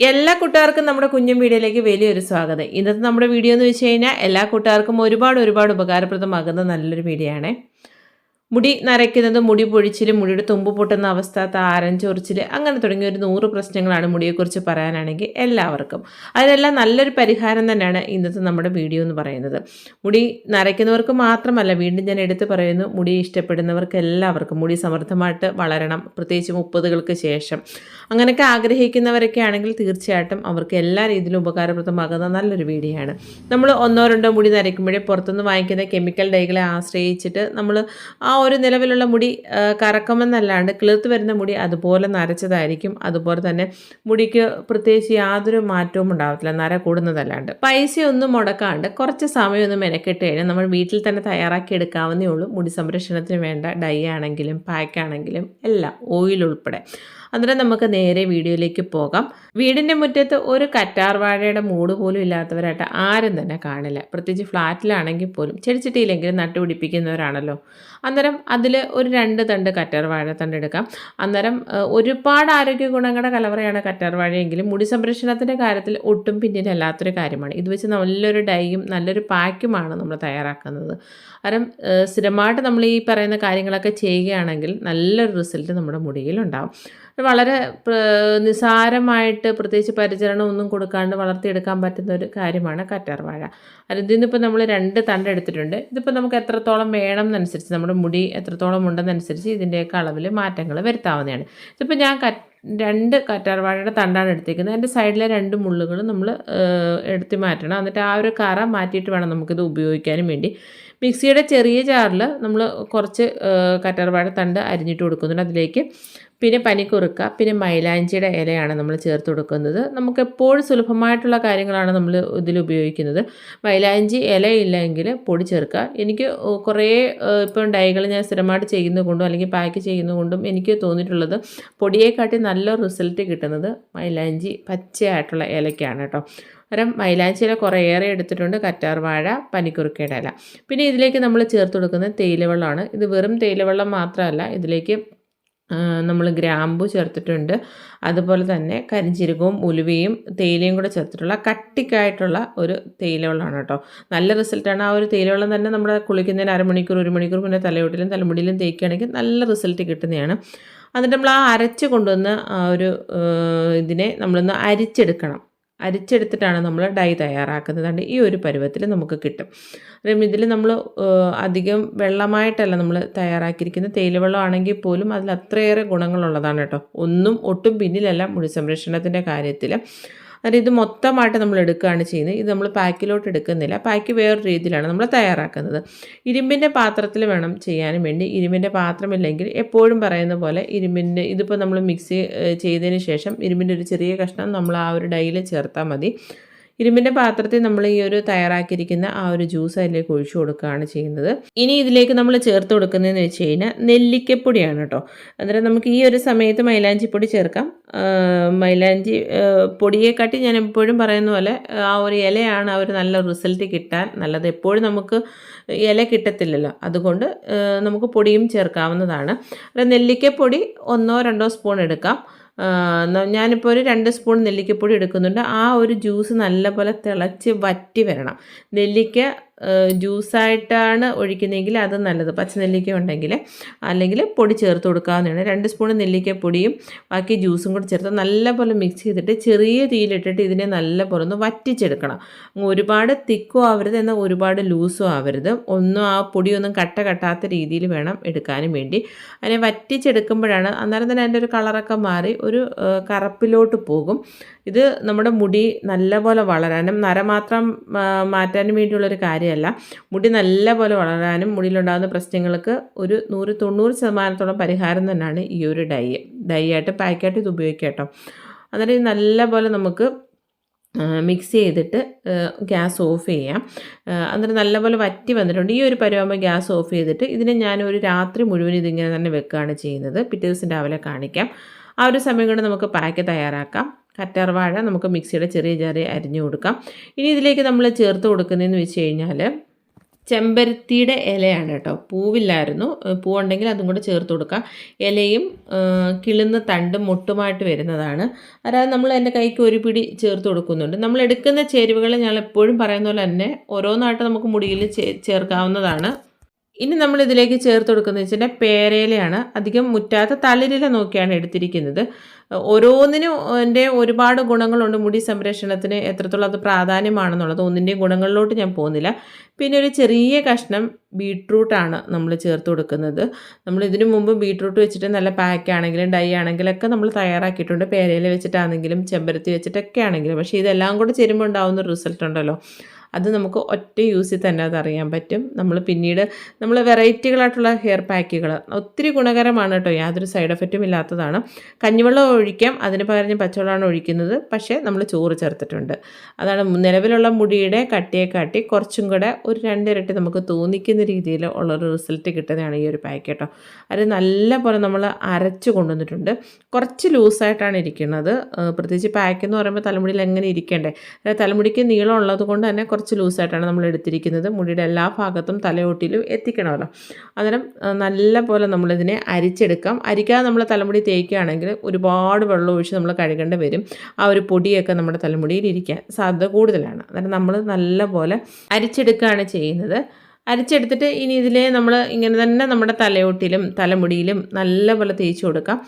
എല്ലാ കൂട്ടുകാർക്കും നമ്മുടെ കുഞ്ഞും വീഡിയോയിലേക്ക് വലിയൊരു സ്വാഗതം. ഇന്നത്തെ നമ്മുടെ വീഡിയോ എന്ന് വെച്ച് കഴിഞ്ഞാൽ എല്ലാ കൂട്ടുകാർക്കും ഒരുപാട് ഒരുപാട് ഉപകാരപ്രദമാകുന്ന നല്ലൊരു വീഡിയോ ആണ്. മുടി നരയ്ക്കുന്നത് മുടി പൊഴിച്ചിൽ മുടിയുടെ തുമ്പ് പൊട്ടുന്ന അവസ്ഥ താരൻ ചൊറിച്ചിൽ അങ്ങനെ തുടങ്ങിയ ഒരു നൂറ് പ്രശ്നങ്ങളാണ് മുടിയെക്കുറിച്ച് പറയാനാണെങ്കിൽ എല്ലാവർക്കും. അതിനെല്ലാം നല്ലൊരു പരിഹാരം തന്നെയാണ് ഇന്നത്തെ നമ്മുടെ വീഡിയോ എന്ന് പറയുന്നത്. മുടി നരയ്ക്കുന്നവർക്ക് മാത്രമല്ല വീണ്ടും ഞാൻ എടുത്തു പറയുന്നു മുടി ഇഷ്ടപ്പെടുന്നവർക്ക് എല്ലാവർക്കും മുടി സമൃദ്ധമായിട്ട് വളരണം പ്രത്യേകിച്ച് മുപ്പതുകൾക്ക് ശേഷം. അങ്ങനെയൊക്കെ ആഗ്രഹിക്കുന്നവരൊക്കെ ആണെങ്കിൽ തീർച്ചയായിട്ടും അവർക്ക് എല്ലാ രീതിയിലും ഉപകാരപ്രദമാകുന്ന നല്ലൊരു വീഡിയോ ആണ് നമ്മൾ ഒന്നോ രണ്ടോ മുടി നരയ്ക്കുമ്പോഴേ പുറത്തുനിന്ന് വാങ്ങിക്കുന്ന കെമിക്കൽ ഡൈകളെ ആശ്രയിച്ചിട്ട് നമ്മൾ ആ ഒരു നിലവിലുള്ള മുടി കറക്കുമെന്നല്ലാണ്ട് കിളിർത്ത് വരുന്ന മുടി അതുപോലെ നരച്ചതായിരിക്കും. അതുപോലെ തന്നെ മുടിക്ക് പ്രത്യേകിച്ച് യാതൊരു മാറ്റവും ഉണ്ടാവത്തില്ല നര കൂടുന്നതല്ലാണ്ട്. ഒന്നും മുടക്കാണ്ട് കുറച്ച് സമയമൊന്നും മെനക്കെട്ട് കഴിഞ്ഞാൽ നമ്മൾ വീട്ടിൽ തന്നെ തയ്യാറാക്കി എടുക്കാവുന്നേ ഉള്ളൂ. മുടി സംരക്ഷണത്തിന് വേണ്ട ഡൈ ആണെങ്കിലും പാക്ക് ആണെങ്കിലും എല്ലാം ഓയിൽ ഉൾപ്പെടെ. അന്നേരം നമുക്ക് നേരെ വീഡിയോയിലേക്ക് പോകാം. വീടിന്റെ മുറ്റത്ത് ഒരു കറ്റാർ വാഴയുടെ മൂട് പോലും ഇല്ലാത്തവരായിട്ട് ആരും തന്നെ കാണില്ല. പ്രത്യേകിച്ച് ഫ്ലാറ്റിലാണെങ്കിൽ പോലും ചെടിച്ചട്ടിയിലെങ്കിലും നട്ടുപിടിപ്പിക്കുന്നവരാണല്ലോ അന്നേരം അതിൽ ഒരു രണ്ട് തണ്ട് കറ്റാർവാഴ തണ്ട് എടുക്കാം. അന്നേരം ഒരുപാട് ആരോഗ്യ ഗുണങ്ങളുടെ കലവറയാണ് കറ്റാർ വാഴയെങ്കിലും മുടി സംരക്ഷണത്തിന്റെ കാര്യത്തിൽ ഒട്ടും പിന്നിലല്ലാത്തൊരു കാര്യമാണ്. ഇത് വെച്ച് നല്ലൊരു ഡൈയും നല്ലൊരു പാക്കുമാണ് നമ്മൾ തയ്യാറാക്കുന്നത്. കാരണം സ്ഥിരമായിട്ട് നമ്മൾ ഈ പറയുന്ന കാര്യങ്ങളൊക്കെ ചെയ്യുകയാണെങ്കിൽ നല്ലൊരു റിസൾട്ട് നമ്മുടെ മുടിയിലുണ്ടാവും വളരെ നിസാരമായിട്ട് പ്രത്യേകിച്ച് പരിചരണം ഒന്നും കൊടുക്കാണ്ട് വളർത്തിയെടുക്കാൻ പറ്റുന്ന ഒരു കാര്യമാണ് കറ്റാർ വാഴ. അത് ഇതിന്നിപ്പോൾ നമ്മൾ രണ്ട് തണ്ട് എടുത്തിട്ടുണ്ട്. ഇതിപ്പോൾ നമുക്ക് എത്രത്തോളം വേണം എന്നനുസരിച്ച് നമ്മുടെ മുടി എത്രത്തോളം ഉണ്ടെന്നനുസരിച്ച് ഇതിന്റെയൊക്കെ അളവിൽ മാറ്റങ്ങൾ വരുത്താവുന്നതാണ്. ഇതിപ്പോൾ ഞാൻ രണ്ട് കറ്റാർവാഴയുടെ തണ്ടാണ് എടുത്തേക്കുന്നത്. അതിന്റെ സൈഡിലെ രണ്ട് മുള്ളുകൾ നമ്മൾ എടുത്ത് മാറ്റണം. എന്നിട്ട് ആ ഒരു കറ മാറ്റിയിട്ട് വേണം നമുക്കിത് ഉപയോഗിക്കാനും വേണ്ടി. മിക്സിയുടെ ചെറിയ ജാറിൽ നമ്മൾ കുറച്ച് കറ്റാർവാഴ തണ്ട് അരിഞ്ഞിട്ട് കൊടുക്കുന്നുണ്ട് അതിലേക്ക്. പിന്നെ പനിക്കുറുക്ക പിന്നെ മൈലാഞ്ചിയുടെ ഇലയാണ് നമ്മൾ ചേർത്ത് കൊടുക്കുന്നത്. നമുക്ക് എപ്പോഴും സുലഭമായിട്ടുള്ള കാര്യങ്ങളാണ് നമ്മൾ ഇതിൽ ഉപയോഗിക്കുന്നത്. മൈലാഞ്ചി ഇലയില്ലെങ്കിൽ പൊടി ചേർക്കുക. എനിക്ക് കുറേ ഇപ്പം ഡൈകൾ ഞാൻ സ്ഥിരമായിട്ട് ചെയ്യുന്നതുകൊണ്ടും അല്ലെങ്കിൽ പാക്ക് ചെയ്യുന്നതുകൊണ്ടും എനിക്ക് തോന്നിയിട്ടുള്ളത് പൊടിയെക്കാട്ടി നല്ല റിസൾട്ട് കിട്ടുന്നത് മൈലാഞ്ചി പച്ചയായിട്ടുള്ള ഇലയ്ക്കാണ് കേട്ടോ. അന്നേരം മൈലാഞ്ചിയില കുറേയേറെ എടുത്തിട്ടുണ്ട്. കറ്റാർ വാഴ പനിക്കുറുക്കയുടെ ഇല. പിന്നെ ഇതിലേക്ക് നമ്മൾ ചേർത്ത് കൊടുക്കുന്നത് തേയിലവെള്ളമാണ്. ഇത് വെറും തേയിലവെള്ളം മാത്രമല്ല ഇതിലേക്ക് നമ്മൾ ഗ്രാമ്പു ചേർത്തിട്ടുണ്ട്. അതുപോലെ തന്നെ കരിഞ്ചീരകവും ഉലുവയും തേയിലയും കൂടെ ചേർത്തിട്ടുള്ള കട്ടിക്കായിട്ടുള്ള ഒരു തേയിലവെള്ളമാണ് കേട്ടോ. നല്ല റിസൾട്ടാണ് ആ ഒരു തേയിലവെള്ളം തന്നെ നമ്മുടെ കുളിക്കുന്നതിന് അരമണിക്കൂർ ഒരു മണിക്കൂർ പിന്നെ തലയോട്ടിലും തലമുടിയിലും തേക്കുകയാണെങ്കിൽ നല്ല റിസൾട്ട് കിട്ടുന്നതാണ്. എന്നിട്ട് നമ്മൾ ആ അരച്ച് കൊണ്ടുവന്ന് ആ ഒരു ഇതിനെ നമ്മളൊന്ന് അരിച്ചെടുക്കണം. അരിച്ചെടുത്തിട്ടാണ് നമ്മൾ ഡൈ തയ്യാറാക്കുന്നത്. ഈ ഒരു പരുവത്തിൽ നമുക്ക് കിട്ടും. ഇതിൽ നമ്മൾ അധികം വെള്ളമായിട്ടല്ല നമ്മൾ തയ്യാറാക്കിയിരിക്കുന്നത്. തേയിലവെള്ളം ആണെങ്കിൽ പോലും അതിൽ അത്രയേറെ ഗുണങ്ങളുള്ളതാണ് കേട്ടോ. ഒന്നും ഒട്ടും പിന്നിലല്ല മുടി സംരക്ഷണത്തിന്റെ കാര്യത്തിൽ അതായത് ഇത് മൊത്തമായിട്ട് നമ്മൾ എടുക്കുകയാണ് ചെയ്യുന്നത്. ഇത് നമ്മൾ പാക്കിലോട്ട് എടുക്കുന്നില്ല. പാക്ക് വേറെ രീതിയിലാണ് നമ്മൾ തയ്യാറാക്കുന്നത്. ഇരുമ്പിന്റെ പാത്രത്തിൽ വേണം ചെയ്യാനും വേണ്ടി. ഇരുമ്പിന്റെ പാത്രമില്ലെങ്കിൽ എപ്പോഴും പറയുന്ന പോലെ ഇരുമ്പിന്റെ ഇതിപ്പോൾ നമ്മൾ മിക്സി ചെയ്തതിന് ശേഷം ഇരുമ്പിന്റെ ഒരു ചെറിയ കഷ്ണം നമ്മൾ ആ ഒരു ഡൈയിൽ ചേർത്താൽ മതി. ഇരുമ്പിന്റെ പാത്രത്തിൽ നമ്മൾ ഈ ഒരു തയ്യാറാക്കിയിരിക്കുന്ന ആ ഒരു ജ്യൂസ് അതിലേക്ക് ഒഴിച്ചു കൊടുക്കുകയാണ് ചെയ്യുന്നത്. ഇനി ഇതിലേക്ക് നമ്മൾ ചേർത്ത് കൊടുക്കുന്നതെന്ന് വെച്ച് കഴിഞ്ഞാൽ നെല്ലിക്കപ്പൊടിയാണ് കേട്ടോ. അന്നേരം നമുക്ക് ഈ ഒരു സമയത്ത് മൈലാഞ്ചിപ്പൊടി ചേർക്കാം. മൈലാഞ്ചി പൊടിയെക്കാട്ടി ഞാൻ എപ്പോഴും പറയുന്ന പോലെ ആ ഒരു ഇലയാണ് ആ ഒരു നല്ല റിസൾട്ട് കിട്ടാൻ നല്ലത്. എപ്പോഴും നമുക്ക് ഇല കിട്ടത്തില്ലല്ലോ. അതുകൊണ്ട് നമുക്ക് പൊടിയും ചേർക്കാവുന്നതാണ്. നെല്ലിക്കപ്പൊടി ഒന്നോ രണ്ടോ സ്പൂൺ എടുക്കാം. ഞാനിപ്പോൾ ഒരു രണ്ട് സ്പൂൺ നെല്ലിക്കപ്പൊടി എടുക്കുന്നുണ്ട്. ആ ഒരു ജ്യൂസ് നല്ലപോലെ തിളച്ച് വറ്റി വരണം. നെല്ലിക്ക ജ്യൂസായിട്ടാണ് ഒഴിക്കുന്നതെങ്കിൽ അത് നല്ലത്. പച്ചനെല്ലിക്ക ഉണ്ടെങ്കിൽ അല്ലെങ്കിൽ പൊടി ചേർത്ത് കൊടുക്കാവുന്നതാണ്. രണ്ട് സ്പൂൺ നെല്ലിക്കപ്പൊടിയും ബാക്കി ജ്യൂസും കൂടി ചേർത്ത് നല്ലപോലെ മിക്സ് ചെയ്തിട്ട് ചെറിയ തീയിലിട്ടിട്ട് ഇതിനെ നല്ലപോലെ ഒന്ന് വറ്റിച്ചെടുക്കണം. ഒരുപാട് തിക്കും ആവരുത് എന്നാൽ ഒരുപാട് ലൂസും ആവരുത്. ഒന്നും ആ പൊടിയൊന്നും കട്ട കട്ടാത്ത രീതിയിൽ വേണം എടുക്കാനും വേണ്ടി. അതിനെ വറ്റിച്ചെടുക്കുമ്പോഴാണ് അന്നേരം തന്നെ അതിന്റെ ഒരു കളറൊക്കെ മാറി ഒരു കറപ്പിലോട്ട് പോകും. ഇത് നമ്മുടെ മുടി നല്ലപോലെ വളരാനും നര മാത്രം മാറ്റാനും വേണ്ടിയുള്ളൊരു കാര്യമല്ല. മുടി നല്ലപോലെ വളരാനും മുടിയിലുണ്ടാകുന്ന പ്രശ്നങ്ങൾക്ക് ഒരു നൂറ് തൊണ്ണൂറ് ശതമാനത്തോളം പരിഹാരം തന്നെയാണ് ഈ ഒരു ഡൈ. ഡൈ ആയിട്ട് പാക്കായിട്ട് ഇത് ഉപയോഗിക്കാം അന്നേരം ഇത് നല്ലപോലെ നമുക്ക് മിക്സ് ചെയ്തിട്ട് ഗ്യാസ് ഓഫ് ചെയ്യാം. അന്നേരം നല്ലപോലെ വറ്റി വന്നിട്ടുണ്ട്. ഈ ഒരു പരുവാകുമ്പോൾ ഗ്യാസ് ഓഫ് ചെയ്തിട്ട് ഇതിനെ ഞാൻ ഒരു രാത്രി മുഴുവൻ ഇതിങ്ങനെ തന്നെ വെക്കുകയാണ് ചെയ്യുന്നത്. പിറ്റേ ദിവസം രാവിലെ കാണിക്കാം. ആ ഒരു സമയം കൊണ്ട് നമുക്ക് പാക്ക് തയ്യാറാക്കാം. കറ്റാർവാഴ നമുക്ക് മിക്സിയുടെ ചെറിയ ചെറിയ അരിഞ്ഞു കൊടുക്കാം. ഇനി ഇതിലേക്ക് നമ്മൾ ചേർത്ത് കൊടുക്കുന്നതെന്ന് വെച്ച് കഴിഞ്ഞാൽ ചെമ്പരത്തിയുടെ ഇലയാണ് കേട്ടോ. പൂവില്ലായിരുന്നു. പൂവുണ്ടെങ്കിൽ അതും കൂടെ ചേർത്ത് കൊടുക്കാം. ഇലയും കിളുന്ന തണ്ടും മുട്ടുമായിട്ട് വരുന്നതാണ്. അതായത് നമ്മൾ എന്റെ കൈക്ക് ഒരു പിടി ചേർത്ത് കൊടുക്കുന്നുണ്ട്. നമ്മൾ എടുക്കുന്ന ചേരുവകൾ ഞാൻ എപ്പോഴും പറയുന്ന പോലെ തന്നെ ഓരോന്നായിട്ട് നമുക്ക് മുടിയിൽ ചേർക്കാവുന്നതാണ്. ഇനി നമ്മൾ ഇതിലേക്ക് ചേർത്ത് കൊടുക്കുന്നത് വെച്ചാൽ പേരയിലയാണ്. അധികം മുറ്റാത്ത തളിരില നോക്കിയാണ് എടുത്തിരിക്കുന്നത്. ഓരോന്നിനും എന്റെ ഒരുപാട് ഗുണങ്ങളുണ്ട്. മുടി സംരക്ഷണത്തിന് എത്രത്തോളം അത് പ്രാധാന്യമാണെന്നുള്ളത് ഒന്നിന്റെയും ഗുണങ്ങളിലോട്ട് ഞാൻ പോകുന്നില്ല. പിന്നെ ഒരു ചെറിയ കഷ്ണം ബീട്രൂട്ടാണ് നമ്മൾ ചേർത്ത് കൊടുക്കുന്നത്. നമ്മൾ ഇതിനു മുമ്പ് ബീട്രൂട്ട് വെച്ചിട്ട് നല്ല പാക്ക് ആണെങ്കിലും ഡൈ ആണെങ്കിലൊക്കെ നമ്മൾ തയ്യാറാക്കിയിട്ടുണ്ട്. പേരയില വെച്ചിട്ടാണെങ്കിലും ചെമ്പരത്തി വെച്ചിട്ടൊക്കെ ആണെങ്കിലും. പക്ഷേ ഇതെല്ലാം കൂടെ ചേരുമ്പോൾ ഉണ്ടാകുന്ന റിസൾട്ട് ഉണ്ടല്ലോ. അത് നമുക്ക് ഒറ്റ യൂസിൽ തന്നെ അത് അറിയാൻ പറ്റും. നമ്മൾ പിന്നീട് നമ്മൾ വെറൈറ്റികളായിട്ടുള്ള ഹെയർ പാക്കുകൾ ഒത്തിരി ഗുണകരമാണ് കേട്ടോ യാതൊരു സൈഡ് എഫക്റ്റും ഇല്ലാത്തതാണ്. കഞ്ഞിവെള്ളം ഒഴിക്കാം അതിന് പകരം പച്ചവെള്ളമാണ് ഒഴിക്കുന്നത്. പക്ഷേ നമ്മൾ ചോറ് ചേർത്തിട്ടുണ്ട്. അതാണ് നിലവിലുള്ള മുടിയുടെ കട്ടിയെ കാട്ടി കുറച്ചും കൂടെ ഒരു രണ്ടിരട്ടി നമുക്ക് തോന്നിക്കുന്ന രീതിയിൽ ഉള്ളൊരു റിസൾട്ട് കിട്ടുന്നതാണ് ഈ ഒരു പാക്ക് കേട്ടോ അത് നല്ല പോലെ നമ്മൾ അരച്ച് കൊണ്ടുവന്നിട്ടുണ്ട്. കുറച്ച് ലൂസായിട്ടാണ് ഇരിക്കുന്നത്. പ്രത്യേകിച്ച് പാക്ക് എന്ന് പറയുമ്പോൾ തലമുടിയിൽ എങ്ങനെ ഇരിക്കണ്ടേ? തലമുടിക്ക് നീളം ഉള്ളത് കൊണ്ട് തന്നെ ലൂസായിട്ടാണ് നമ്മൾ എടുത്തിരിക്കുന്നത്. മുടിയുടെ എല്ലാ ഭാഗത്തും തലയോട്ടിലും എത്തിക്കണമല്ലോ. അന്നേരം നല്ല പോലെ നമ്മളിതിനെ അരിച്ചെടുക്കാം. അരിക്കാതെ നമ്മൾ തലമുടി തേക്കുകയാണെങ്കിൽ ഒരുപാട് വെള്ളം ഒഴിച്ച് നമ്മൾ കഴുകേണ്ടി വരും. ആ ഒരു പൊടിയൊക്കെ നമ്മുടെ തലമുടിയിൽ ഇരിക്കാൻ സാധ്യത കൂടുതലാണ്. അന്നേരം നമ്മൾ നല്ല പോലെ അരിച്ചെടുക്കുകയാണ് ചെയ്യുന്നത്. അരിച്ചെടുത്തിട്ട് ഇനി ഇതിലെ നമ്മൾ ഇങ്ങനെ തന്നെ നമ്മുടെ തലയോട്ടിലും തലമുടിയിലും നല്ല പോലെ തേച്ച് കൊടുക്കാം.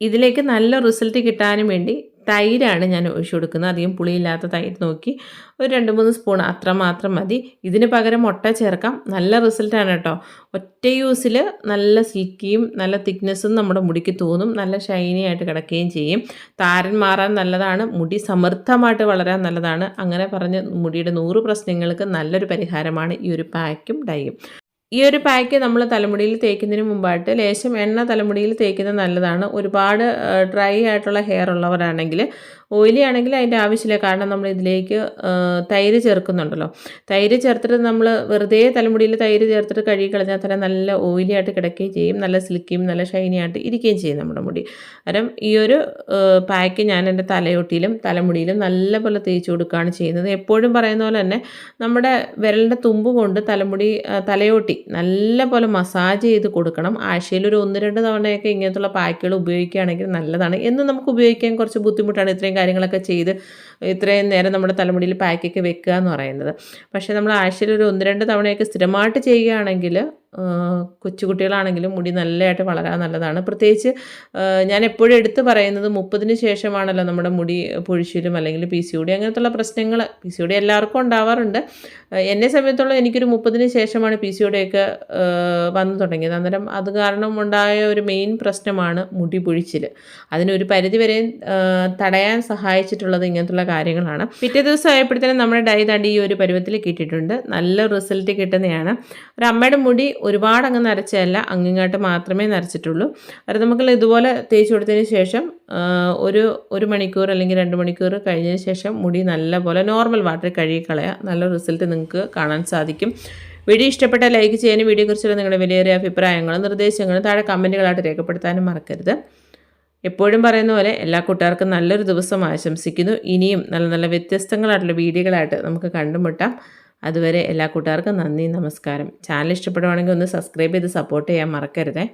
ഇതിലേക്ക് നല്ല റിസൾട്ട് കിട്ടാനും വേണ്ടി തൈരാണ് ഞാൻ ഒഴിച്ചു കൊടുക്കുന്നത്. അധികം പുളിയില്ലാത്ത തൈര് നോക്കി ഒരു രണ്ട് മൂന്ന് സ്പൂൺ അത്ര മാത്രം മതി. ഇതിന് പകരം മുട്ട ചേർക്കാം. നല്ല റിസൾട്ടാണ് കേട്ടോ. ഒറ്റ യൂസിൽ നല്ല സിൽക്കിയും നല്ല തിക്നെസ്സും നമ്മുടെ മുടിക്ക് തോന്നും. നല്ല ഷൈനി ആയിട്ട് കിടക്കുകയും ചെയ്യും. താരൻ മാറാൻ നല്ലതാണ്. മുടി സമൃദ്ധമായിട്ട് വളരാൻ നല്ലതാണ്. അങ്ങനെ പറഞ്ഞ് മുടിയുടെ നൂറ് പ്രശ്നങ്ങൾക്ക് നല്ലൊരു പരിഹാരമാണ് ഈ ഒരു പാക്കും ഡൈയും ഈ ഒരു പാക്ക് നമ്മൾ തലമുടിയിൽ തേക്കുന്നതിന് മുമ്പായിട്ട് ലേശം എണ്ണ തലമുടിയിൽ തേക്കുന്നത് നല്ലതാണ്. ഒരുപാട് ഡ്രൈ ആയിട്ടുള്ള ഹെയർ ഉള്ളവരാണെങ്കിൽ ഓയിലി ആണെങ്കിൽ അതിന്റെ ആവശ്യമില്ല. കാരണം നമ്മൾ ഇതിലേക്ക് തൈര് ചേർക്കുന്നുണ്ടല്ലോ. തൈര് ചേർത്തിട്ട് നമ്മൾ വെറുതെ തലമുടിയിൽ തൈര് ചേർത്തിട്ട് കഴുകി കളഞ്ഞാൽ തന്നെ നല്ല ഓയിലി ആയിട്ട് കിടക്കുകയും ചെയ്യും. നല്ല സിൽക്കിയും നല്ല ഷൈനി ആയിട്ട് ഇരിക്കുകയും ചെയ്യും നമ്മുടെ മുടി. കാരണം ഈ ഒരു പാക്ക് ഞാൻ എന്റെ തലയൊട്ടിയിലും തലമുടിയിലും നല്ലപോലെ തേച്ച് കൊടുക്കുകയാണ് ചെയ്യുന്നത്. എപ്പോഴും പറയുന്ന പോലെ തന്നെ നമ്മുടെ വിരലിന്റെ തുമ്പ് കൊണ്ട് തലമുടി തലയോട്ടി നല്ല പോലെ മസാജ് ചെയ്ത് കൊടുക്കണം. ആഴ്ചയിൽ ഒരു ഒന്ന് രണ്ട് തവണയൊക്കെ ഇങ്ങനത്തുള്ള പാക്കുകൾ ഉപയോഗിക്കുകയാണെങ്കിൽ നല്ലതാണ്. എന്നും നമുക്ക് ഉപയോഗിക്കാൻ കുറച്ച് ബുദ്ധിമുട്ടാണ്. ഇത്രയും കാര്യങ്ങളൊക്കെ ചെയ്ത് ഇത്രയും നേരം നമ്മുടെ തലമുടിയിൽ പാക്കൊക്കെ വെക്കുക എന്ന് പറയുന്നത്. പക്ഷേ നമ്മൾ ആഴ്ചയിൽ ഒരു ഒന്ന് രണ്ട് തവണയൊക്കെ സ്ഥിരമായിട്ട് ചെയ്യുകയാണെങ്കിൽ കൊച്ചുകുട്ടികളാണെങ്കിലും മുടി നല്ലതായിട്ട് വളരാൻ നല്ലതാണ്. പ്രത്യേകിച്ച് ഞാൻ എപ്പോഴും എടുത്തു പറയുന്നത് മുപ്പതിന് ശേഷമാണല്ലോ നമ്മുടെ മുടി പൊഴിച്ചിലും അല്ലെങ്കിൽ പി സി ഒടി അങ്ങനത്തുള്ള പ്രശ്നങ്ങൾ. പി സി ഒടി എല്ലാവർക്കും ഉണ്ടാവാറുണ്ട്. എന്നെ സമയത്തോളം എനിക്കൊരു മുപ്പതിന് ശേഷമാണ് പി സി ഒടിയൊക്കെ വന്നു തുടങ്ങിയത്. അന്നേരം അത് കാരണം ഉണ്ടായ ഒരു മെയിൻ പ്രശ്നമാണ് മുടി പൊഴിച്ചിൽ അതിനൊരു പരിധിവരെ തടയാൻ സഹായിച്ചിട്ടുള്ളത് ഇങ്ങനത്തുള്ള കാര്യങ്ങളാണ്. പിറ്റേ ദിവസം ആയപ്പോഴത്തേനും നമ്മുടെ ഡൈ തടി ഈ ഒരു പരുവത്തിൽ കിട്ടിയിട്ടുണ്ട്. നല്ല റിസൾട്ട് കിട്ടുന്നതാണ്. ഒരു അമ്മയുടെ മുടി ഒരുപാട് അങ്ങ് നരച്ചതല്ല അങ്ങിങ്ങാട്ട് മാത്രമേ നരച്ചിട്ടുള്ളൂ. അത് നമുക്ക് ഇതുപോലെ തേച്ച് കൊടുത്തതിന് ശേഷം ഒരു ഒരു മണിക്കൂർ അല്ലെങ്കിൽ രണ്ട് മണിക്കൂർ കഴിഞ്ഞതിന് ശേഷം മുടി നല്ലപോലെ നോർമൽ വാട്ടറിൽ കഴുകി കളയുക നല്ല റിസൾട്ട് നിങ്ങൾക്ക് കാണാൻ സാധിക്കും. വീഡിയോ ഇഷ്ടപ്പെട്ട ലൈക്ക് ചെയ്യാനും വീഡിയോയെക്കുറിച്ചുള്ള നിങ്ങളുടെ വിലയേറിയ അഭിപ്രായങ്ങളും നിർദ്ദേശങ്ങളും താഴെ കമന്റുകളായിട്ട് രേഖപ്പെടുത്താനും മറക്കരുത്. എപ്പോഴും പറയുന്ന പോലെ എല്ലാ കൂട്ടുകാർക്കും നല്ലൊരു ദിവസം ആശംസിക്കുന്നു. ഇനിയും നല്ല നല്ല വ്യത്യസ്തങ്ങളായിട്ടുള്ള വീഡിയോകളായിട്ട് നമുക്ക് കണ്ടുമുട്ടാം. അതുവരെ എല്ലാ കൂട്ടുകാർക്കും നന്ദി നമസ്കാരം. ചാനൽ ഇഷ്ടപ്പെടുവാണെങ്കിൽ ഒന്ന് സബ്സ്ക്രൈബ് ചെയ്ത് സപ്പോർട്ട് ചെയ്യാൻ മറക്കരുതേ.